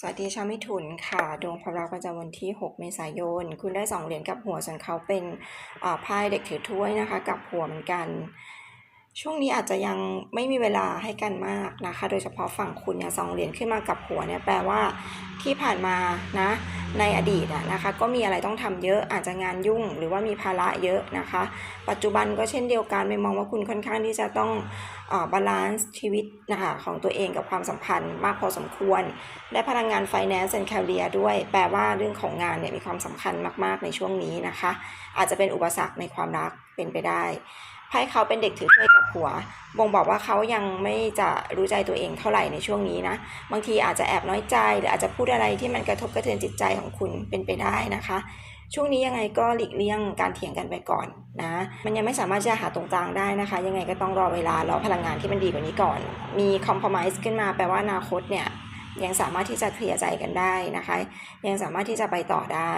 สวัสดีชาวมิถุนค่ะ ดวงความรักประจำวันที่ 6 เมษายน คุณได้ 2 เหรียญกับหัวส่วนเขาเป็นอ่าไพ่เด็กถือถ้วยนะคะ กับหัวเหมือนกัน ช่วงนี้อาจจะยังไม่มีเวลาให้กันมากนะคะ โดยเฉพาะฝั่งคุณเนี่ยสองเหรียญขึ้นมากับหัวเนี่ยแปลว่าที่ผ่านมานะ ในอดีตนะคะก็มีอะไรต้องทำเยอะอาจจะงานยุ่ง หรือว่ามีภาระเยอะนะคะ ปัจจุบันก็เช่นเดียวกันไม่มองว่าคุณค่อนข้างที่จะต้องบาลานซ์ชีวิตนะคะของตัวเองกับความสัมพันธ์มากพอสมควรได้พลังงาน Finance and Career ด้วย แปลว่าเรื่องของงานเนี่ยมีความสำคัญมาก ๆ ในช่วงนี้นะคะ อาจจะเป็นอุปสรรคในความรักเป็นไปได้ไพ่เขาเป็นเด็กถือถ้วย กับหัว บ่งบอกว่าเขายังไม่จะรู้ใจตัวเองเท่าไหร่ในช่วงนี้นะ บางทีอาจจะแอบน้อยใจ หรืออาจจะพูดอะไรที่มันกระทบกระเทือนจิตใจของคุณเป็นไปได้นะคะ ช่วงนี้ยังไงก็หลีกเลี่ยงการเถียงกันไปก่อนนะ มันยังไม่สามารถจะหาตรงกลางได้นะคะ ยังไงก็ต้องรอเวลารอพลังงานที่มันดีกว่านี้ก่อน มีคอม p r o m i s e ขึ้นมาแปลว่าอนาคตเนี่ยยังสามารถที่จะเคลียร์ใจกันได้นะคะ ยังสามารถที่จะไปต่อได้